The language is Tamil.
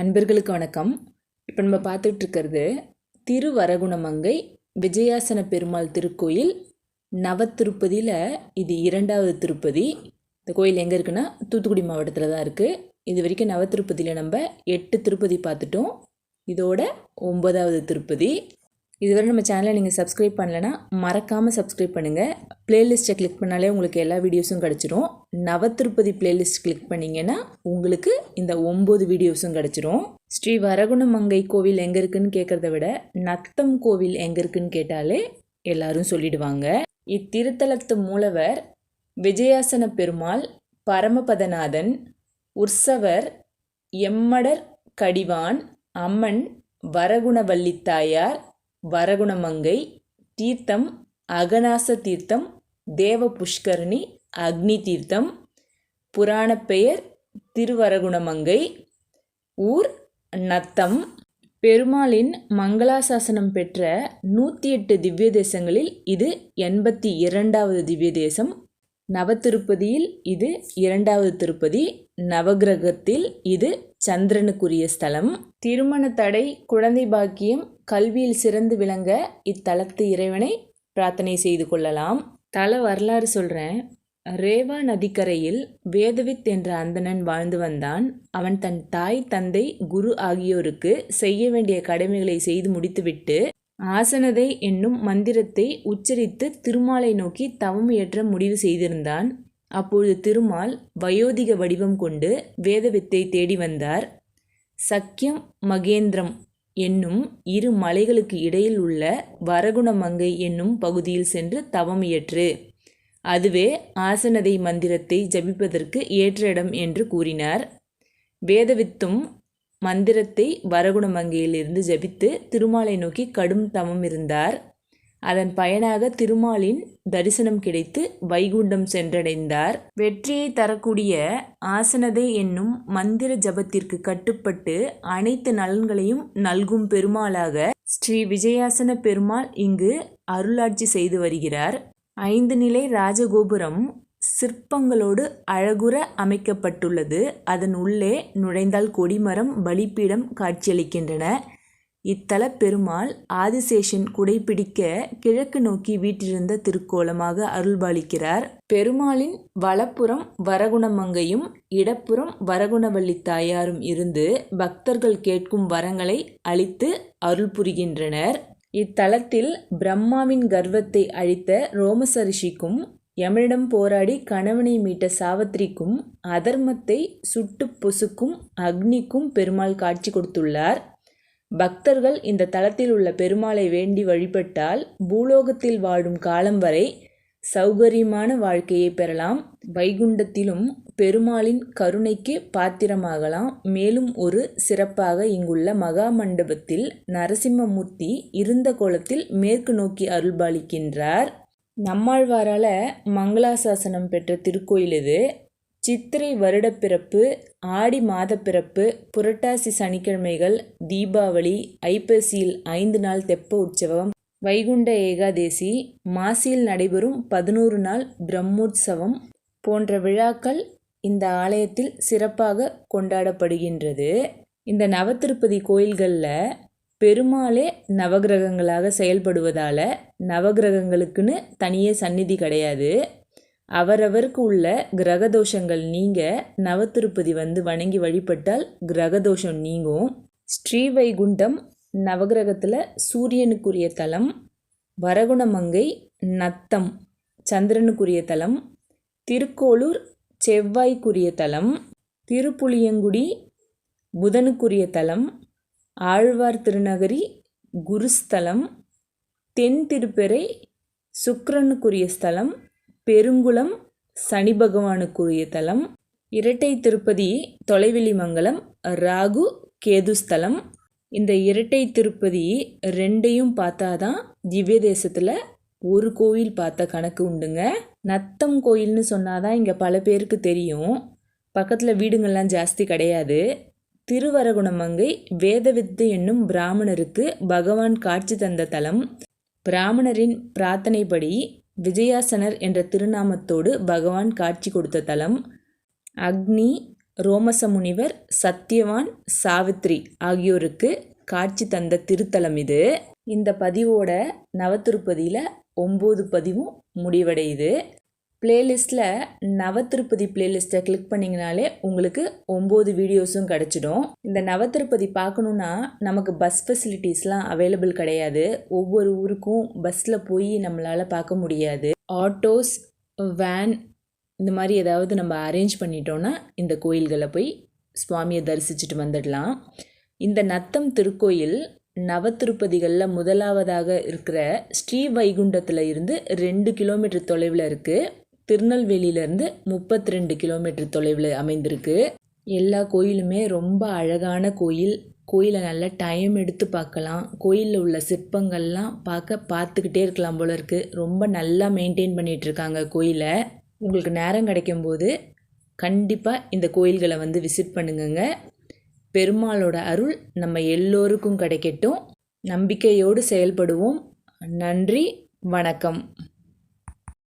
அன்பர்களுக்கு வணக்கம். இப்போ நம்ம பார்த்துட்டு இருக்கிறது திருவரகுணமங்கை விஜயாசன பெருமாள் திருக்கோயில் நவத்திருப்பதியில் இது இரண்டாவது திருப்பதி. இந்த கோயில் எங்கே இருக்குன்னா தூத்துக்குடி மாவட்டத்தில் தான் இருக்குது இது வரைக்கும் நவத்திருப்பதியில் நம்ம எட்டு திருப்பதி பார்த்துட்டோம். இதோட ஒன்பதாவது திருப்பதி. இதுவரை நம்ம சேனலை நீங்கள் சப்ஸ்கிரைப் பண்ணலைன்னா மறக்காமல் சப்ஸ்கிரைப் பண்ணுங்கள் பிளேலிஸ்ட்டை கிளிக் பண்ணாலே உங்களுக்கு எல்லா வீடியோஸும் கிடச்சிரும். நவத்திருப்பதி பிளேலிஸ்ட் கிளிக் பண்ணிங்கன்னா உங்களுக்கு இந்த ஒம்பது வீடியோஸும் கிடச்சிரும். ஸ்ரீ வரகுணமங்கை கோவில் எங்கே இருக்குன்னு கேட்குறத விட நத்தம் கோவில் எங்கே இருக்குன்னு கேட்டாலே எல்லாரும் சொல்லிடுவாங்க. இத்திருத்தலத்து மூலவர் விஜயாசன பெருமாள் பரமபதநாதன் உற்சவர் எம்மடர் கடிவான் அம்மன் வரகுணவல்லித்தாயார் வரகுணமங்கை தீர்த்தம் அகநாச தீர்த்தம் தேவ புஷ்கரணி அக்னி தீர்த்தம் புராண பெயர் திருவரகுணமங்கை ஊர் நத்தம். பெருமாளின் மங்களாசாசனம் பெற்ற நூற்றி எட்டு திவ்ய தேசங்களில் இது எண்பத்தி இரண்டாவது திவ்ய தேசம் நவத்திருப்பதியில் இது இரண்டாவது திருப்பதி நவகிரகத்தில் இது சந்திரனுக்குரிய ஸ்தலம். திருமண தடை குழந்தை பாக்கியம் கல்வியில் சிறந்து விளங்க இத்தலத்து இறைவனை பிரார்த்தனை செய்து கொள்ளலாம். தல வரலாறு சொல்கிறேன் ரேவா நதிக்கரையில் வேதவித் என்ற அந்தணன் வாழ்ந்து வந்தான். அவன் தன் தாய் தந்தை குரு ஆகியோருக்கு செய்ய வேண்டிய கடமைகளை செய்து முடித்துவிட்டு ஆசனதை என்னும் மந்திரத்தை உச்சரித்து திருமாலை நோக்கி தவம் ஏற்ற முடிவு செய்திருந்தான். அப்பொழுது திருமால் வயோதிக வடிவம் கொண்டு வேதவித்தை தேடி வந்தார். சக்கியம் மகேந்திரம் என்னும் இரு மலைகளுக்கு இடையில் உள்ள வரகுணமங்கை என்னும் பகுதியில் சென்று தவம் இயற்று. அதுவே ஆசனதை மந்திரத்தை ஜபிப்பதற்கு ஏற்ற இடம் என்று கூறினார். வேதவித்தும் மந்திரத்தை வரகுணமங்கையிலிருந்து ஜபித்து திருமாலை நோக்கி கடும் தவம் இருந்தார். அதன் பயனாக திருமாலின் தரிசனம் கிடைத்து வைகுண்டம் சென்றடைந்தார். வெற்றியை தரக்கூடிய ஆசனதை என்னும் மந்திர ஜபத்திற்கு கட்டுப்பட்டு அனைத்து நலன்களையும் நல்கும் பெருமாளாக ஸ்ரீ விஜயாசன பெருமாள் இங்கு அருளாட்சி செய்து வருகிறார். ஐந்து நிலை ராஜகோபுரம் சிற்பங்களோடு அழகுற அமைக்கப்பட்டுள்ளது. அதன் உள்ளே நுழைந்தால் கொடிமரம் பலிப்பீடம் காட்சியளிக்கின்றன. இத்தல பெருமாள் ஆதிசேஷன் குடைப்பிடிக்க கிழக்கு நோக்கி வீற்றிருந்த திருக்கோலமாக அருள்பாலிக்கிறார். பெருமாளின் வலப்புறம் வரகுணமங்கையும் இடப்புறம் வரகுணவள்ளி தாயாரும் இருந்து பக்தர்கள் கேட்கும் வரங்களை அளித்து அருள் புரிகின்றனர் இத்தலத்தில் பிரம்மாவின் கர்வத்தை அழித்த ரோமசரிஷிக்கும் யமனிடம் போராடி கணவனை மீட்ட சாவத்திரிக்கும் அதர்மத்தை சுட்டு பொசுக்கும் அக்னிக்கும் பெருமாள் காட்சி கொடுத்துள்ளார். பக்தர்கள் இந்த தலத்தில் உள்ள பெருமாளை வேண்டி வழிபட்டால் பூலோகத்தில் வாழும் காலம் வரை சௌகரியமான வாழ்க்கையை பெறலாம். வைகுண்டத்திலும் பெருமாளின் கருணைக்கு பாத்திரமாகலாம். மேலும் ஒரு சிறப்பாக இங்குள்ள மகா மண்டபத்தில் நரசிம்மமூர்த்தி இருந்த கோலத்தில் மேற்கு நோக்கி அருள்பாலிக்கின்றார். நம்மாழ்வாரால் மங்களாசாசனம் பெற்ற திருக்கோயில் இது. சித்திரை வருடப்பிறப்பு ஆடி மாதப்பிறப்பு புரட்டாசி சனிக்கிழமைகள் தீபாவளி ஐப்பசியில் ஐந்து நாள் தெப்ப உற்சவம் வைகுண்ட ஏகாதேசி மாசியில் நடைபெறும் பதினோரு நாள் பிரம்மோற்சவம் போன்ற விழாக்கள் இந்த ஆலயத்தில் சிறப்பாக கொண்டாடப்படுகின்றது. இந்த நவத்திருப்பதி கோயில்களில் பெருமாளே நவகிரகங்களாக செயல்படுவதால் நவகிரகங்களுக்குன்னு தனியே சந்நிதி கிடையாது. அவரவருக்கு உள்ள கிரகதோஷங்கள் நீங்க நவத்திருப்பதி வந்து வணங்கி வழிபட்டால் கிரகதோஷம் நீங்கும். ஸ்ரீவைகுண்டம் நவகிரகத்தில் சூரியனுக்குரிய தலம் வரகுணமங்கை நத்தம் சந்திரனுக்குரிய தலம் திருக்கோளூர் செவ்வாய்க்குரிய தலம் திருப்புளியங்குடி புதனுக்குரிய தலம் ஆழ்வார் திருநகரி குருஸ்தலம் தென் திருப்பெறை சுக்ரனுக்குரிய ஸ்தலம் பெருங்குளம் சனி பகவானுக்குரிய தலம் இரட்டை திருப்பதி தொலைவெளிமங்கலம் ராகு கேதுஸ்தலம் இந்த இரட்டை திருப்பதி ரெண்டையும் பார்த்தாதான் திவ்ய தேசத்தில் ஒரு கோயில் பார்த்த கணக்கு உண்டுங்க. நத்தம் கோயில்னு சொன்னாதான் இங்கே பல பேருக்கு தெரியும். பக்கத்தில் வீடுங்கள்லாம் ஜாஸ்தி கிடையாது. திருவரகுணமங்கை வேதவித்து என்னும் பிராமணருக்கு பகவான் காட்சி தந்த தலம். பிராமணரின் பிரார்த்தனைப்படி விஜயாசனர் என்ற திருநாமத்தோடு பகவான் காட்சி கொடுத்த தலம். அக்னி ரோமச முனிவர் சத்தியவான் சாவித்ரி ஆகியோருக்கு காட்சி தந்த திருத்தலம் இது. இந்த பதிவோட நவத்திருப்பதியில் ஒம்பது பதிவும் முடிவடையுது. பிளேலிஸ்ட்டில் நவத்திருப்பதி பிளேலிஸ்ட்டை கிளிக் பண்ணிங்கனாலே உங்களுக்கு ஒம்பது வீடியோஸும் கிடச்சிடும். இந்த நவத்திருப்பதி பார்க்கணுன்னா நமக்கு பஸ் ஃபெசிலிட்டிஸ்லாம் அவைலபிள் கிடையாது. ஒவ்வொரு ஊருக்கும் பஸ்ஸில் போய் நம்மளால் பார்க்க முடியாது. ஆட்டோஸ் வேன் இந்த மாதிரி ஏதாவது நம்ம அரேஞ்ச் பண்ணிட்டோன்னா இந்த கோயில்களை போய் சுவாமியை தரிசிச்சுட்டு வந்துடலாம். இந்த நத்தம் திருக்கோயில் நவத்திருப்பதிகளில் முதலாவதாக இருக்கிற ஸ்ரீ வைகுண்டத்தில் இருந்து ரெண்டு கிலோமீட்டர் தொலைவில் இருக்குது திருநெல்வேலியிலேருந்து முப்பத்தி ரெண்டு கிலோமீட்டர் தொலைவில் அமைந்திருக்கு. எல்லா கோயிலுமே ரொம்ப அழகான கோயில். கோயிலை நல்லா டைம் எடுத்து பார்க்கலாம். கோயிலில் உள்ள சிற்பங்கள்லாம் பார்க்க பார்த்துக்கிட்டே இருக்கலாம் போல இருக்குது ரொம்ப நல்லா மெயின்டைன் பண்ணிகிட்ருக்காங்க கோயிலை. உங்களுக்கு நேரம் கிடைக்கும்போது கண்டிப்பாக இந்த கோயில்களை வந்து விசிட் பண்ணுங்கங்க. பெருமாளோட அருள் நம்ம எல்லோருக்கும் கிடைக்கட்டும். நம்பிக்கையோடு செயல்படுவோம். நன்றி வணக்கம்.